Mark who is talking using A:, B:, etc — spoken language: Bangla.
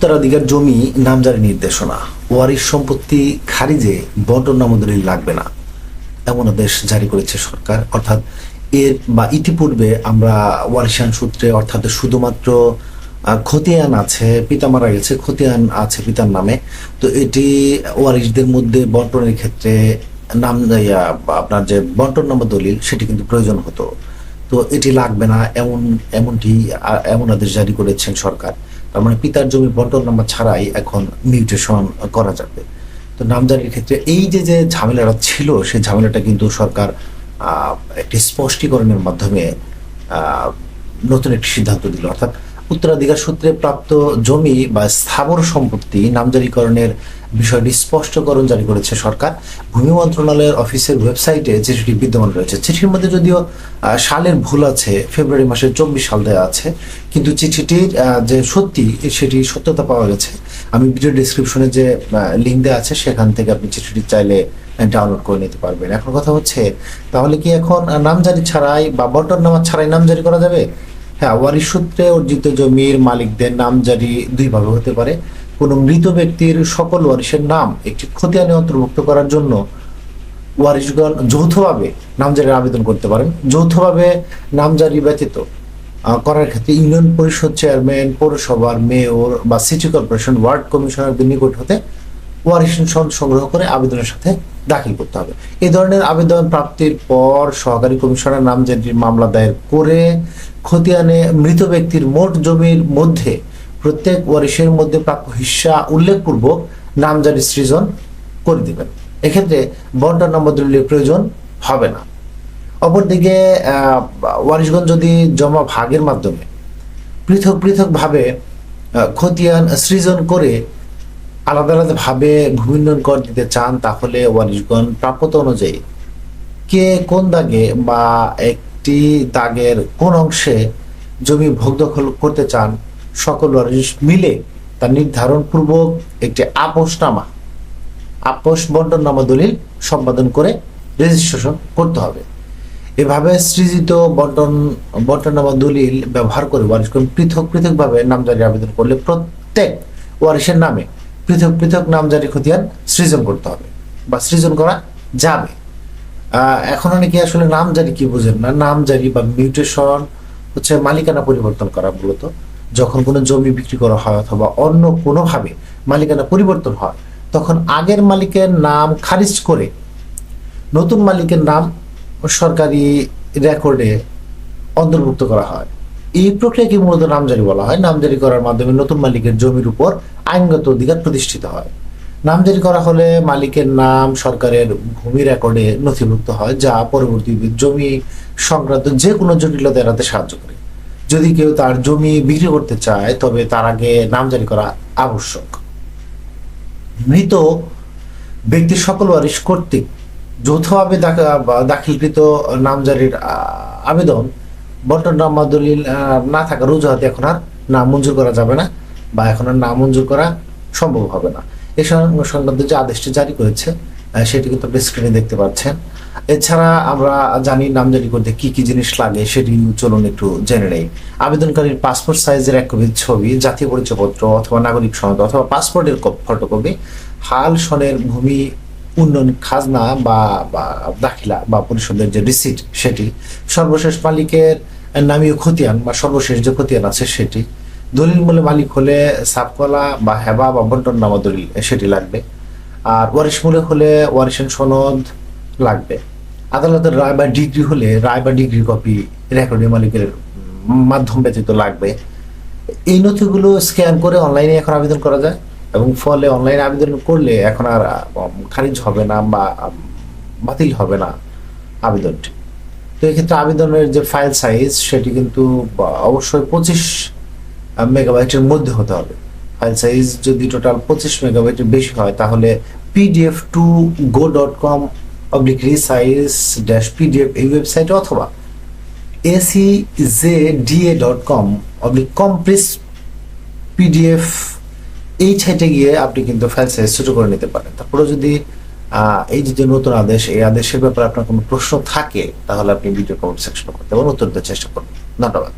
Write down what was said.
A: উত্তরাধিকার জমি নামজারি নির্দেশনা। ওয়ারিশ সম্পত্তি খারিজে বন্টন নামদলিল লাগবে না। এমন আদেশ জারি করেছে সরকার। অর্থাৎ এর বা ইতিপূর্বে আমরা ওয়ারিশান সূত্রে অর্থাৎ শুধুমাত্র খতিয়ান আছে পিতা মারা গেছে, খতিয়ান আছে পিতার নামে। তো এটি ওয়ারিশদের মধ্যে বন্টনের ক্ষেত্রে নাম আপনার যে বন্টন নাম দলিল, সেটি কিন্তু প্রয়োজন হতো। তো এটি লাগবে না, এমন, এমনটি এমন আদেশ জারি করেছেন সরকার। তার মানে পিতার জমি নাম্বার ছাড়াই এখন মিউটেশন করা যাবে। তো নামজারির ক্ষেত্রে এই যে যে ঝামেলাটা ছিল, সেই ঝামেলাটা কিন্তু সরকার একটি স্পষ্টীকরণের মাধ্যমে নতুন একটি সিদ্ধান্ত দিল। অর্থাৎ উত্তরাধিকার সূত্রে প্রাপ্ত জমি বা স্থাবর সম্পত্তি নামজারিকরণের বিষয়টি স্পষ্টকরণ জারি করেছে সরকার। ভূমি মন্ত্রণালয়ের অফিসের ওয়েবসাইটে চিঠিটি বিদ্যমান রয়েছে। চিঠির মধ্যে যদিও সালের ভুল আছে, ফেব্রুয়ারি মাসের চব্বিশ সাল দেওয়া আছে, কিন্তু চিঠিটির যে সত্যি, সেটি সত্যতা পাওয়া গেছে। আমি ভিডিও ডিসক্রিপশনে যে লিঙ্ক দেওয়া আছে, সেখান থেকে আপনি চিঠিটি চাইলে ডাউনলোড করে নিতে পারবেন। এখন কথা হচ্ছে, তাহলে কি এখন নামজারি ছাড়াই বা বন্টন নামা ছাড়াই নামজারি করা যাবে? হ্যাঁ ওয়ারিশ সূত্রে অর্জিত জমির মালিকদের নাম নামজারি দুইভাবে হতে পারে। কোনো মৃত ব্যক্তির সকল ওয়ারিশের নাম একটি খতিয়ানে অন্তর্ভুক্ত করার জন্য ওয়ারিশগণ যৌথভাবে নামজারির আবেদন করতে পারেন। যৌথভাবে নামজারি ব্যতীত করার ক্ষেত্রে ইউনিয়ন পরিষদ চেয়ারম্যান, পৌরসভার মেয়র বা সিটি কর্পোরেশন ওয়ার্ড কমিশনারদের নিকট হতে ওয়ারিশন সংগ্রহ করে আবেদনের সাথে দাখিল করতে হবে। এই ধরনের আবেদন প্রাপ্তির পর সহকারী কমিশনার নামজারির মামলা দায়ের করে খতিয়ানে মৃত ব্যক্তির মোট জমির মধ্যে প্রত্যেক ওয়ারিশের মধ্যে প্রাপ্য হিস্সা উল্লেখপূর্বক নামজারি সৃজন করে দিবেন। এক্ষেত্রে বন্টন নম্বর দলিলের প্রয়োজন হবে না। অপরদিকে ওয়ারিশগঞ্জ যদি জমা ভাগের মাধ্যমে পৃথক পৃথকভাবে খতিয়ান সৃজন করে আলাদা আলাদা ভাবে ভূমি উন্নয়ন কর দিতে চান, তাহলে ওয়ারিশগণ প্রাপ্যতা অনুযায়ী কে কোন দাগে বা একটি দাগের কোন অংশে জমি ভোগ দখল করতে চান, সকল ওয়ারিশ মিলে তার নির্ধারণ পূর্বক একটি আপোষনামা, আপোষ বন্টননামা দলিল সম্পাদন করে রেজিস্ট্রেশন করতে হবে। এভাবে সৃজিত বন্টন বন্টননামা দলিল ব্যবহার করে ওয়ারিশগণ পৃথক পৃথকভাবে নামজারি আবেদন করলে প্রত্যেক ওয়ারিশের নামে পৃথক পৃথক নামজারি খতিয়ান সৃজন করতে হবে বা সৃজন করা যাবে। এখন অনেকে আসলে নামজারি কি বুঝেন না? নামজারি বা মিউটেশন হচ্ছে মালিকানা পরিবর্তন করা মূলত। যখন কোনো জমি বিক্রি করা হয় অথবা অন্য কোনোভাবে মালিকানা পরিবর্তন হয়, তখন আগের মালিকের নাম খারিজ করে নতুন মালিকের নাম সরকারি রেকর্ডে অন্তর্ভুক্ত করা হয়। এই প্রক্রিয়াকে মূলত নামজারি বলা হয়। নামজারি করার মাধ্যমে নতুন মালিকের জমির উপর আইনগত অধিকার প্রতিষ্ঠিত হয়। নামজারি করা হলে মালিকের নাম, সরকারের ভূমি রেকর্ডে নথিভুক্ত হয়, যা পরবর্তীতে জমি সংক্রান্ত যে কোনো জটিলতা এড়াতে সাহায্য করে। যদি কেউ তার জমি বিক্রি করতে চায়, তবে তার আগে নামজারি করা আবশ্যক। মৃত ব্যক্তির সকল ওয়ারিশ কর্তৃক যৌথভাবে দাখিলকৃত নামজারির আবেদন বন্টন নামা দলিল না থাকার অজুহাতে এখন আর নাম মঞ্জুর করা যাবে না বা এখন আর নাম মঞ্জুর করা সম্ভব হবে না। এ সংক্রান্ত যে আদেশটি জারি করেছে সেটি কিন্তু আপনি স্ক্রিনে দেখতে পাচ্ছেন। এছাড়া আমরা জানি নামজারি করতে কি কি জিনিস লাগে, সেটি চলুন একটু জেনে নেই। আবেদনকারীর পাসপোর্ট সাইজের এক কপি ছবি, জাতীয় পরিচয়পত্র অথবা নাগরিক সনদ অথবা পাসপোর্টের ফটোকপি হাল, সনের ভূমি উন্নয়ন খাজনা বা দাখিলা বা পরিষদের যে রিসিট সেটি, সর্বশেষ মালিকের নামীয় খতিয়ান বা সর্বশেষ যে খতিয়ান আছে সেটি, দলিল মূলে মালিক হলে সাবকলা বা হেবা বা বন্টন নামা দলিল সেটি লাগবে। আর ওয়ারিশ মূলে হলে ওয়ারিশেন সনদ লাগবে। আদালতের রায় বা ডিগ্রি হলে রায় বা ডিগ্রি কপি রেকর্ডিং মালিকের মাধ্যম ব্যতীত লাগবে। এই নথিগুলো স্ক্যান করে অনলাইনে এখন আবেদন করা যায়। এবং ফলে অনলাইনে আবেদন করলে এখন আর খারিজ হবে না বা বাতিল হবে না আবেদনটি। তো এক্ষেত্রে আবেদনের যে ফাইল সাইজ সেটি কিন্তু অবশ্যই পঁচিশ মেগাবাইটের মধ্যে হতে হবে। ফাইল সাইজ যদি টোটাল পঁচিশ মেগাবাইটের বেশি হয়, তাহলে PDF to go dot com oblique resize dash PDF এই ওয়েবসাইটে অথবা AC J DA dot com oblique compress PDF এই ছাইটে গিয়ে আপনি কিন্তু ফাইল সাইজ ছোট করে নিতে পারেন। তারপরে যদি এই যে নতুন আদেশ, এই আদেশের ব্যাপারে আপনার কোনো প্রশ্ন থাকে, তাহলে আপনি ভিডিও কমেন্ট সেকশনে করতে পারেন, উত্তর দেওয়ার চেষ্টা করবেন। ধন্যবাদ।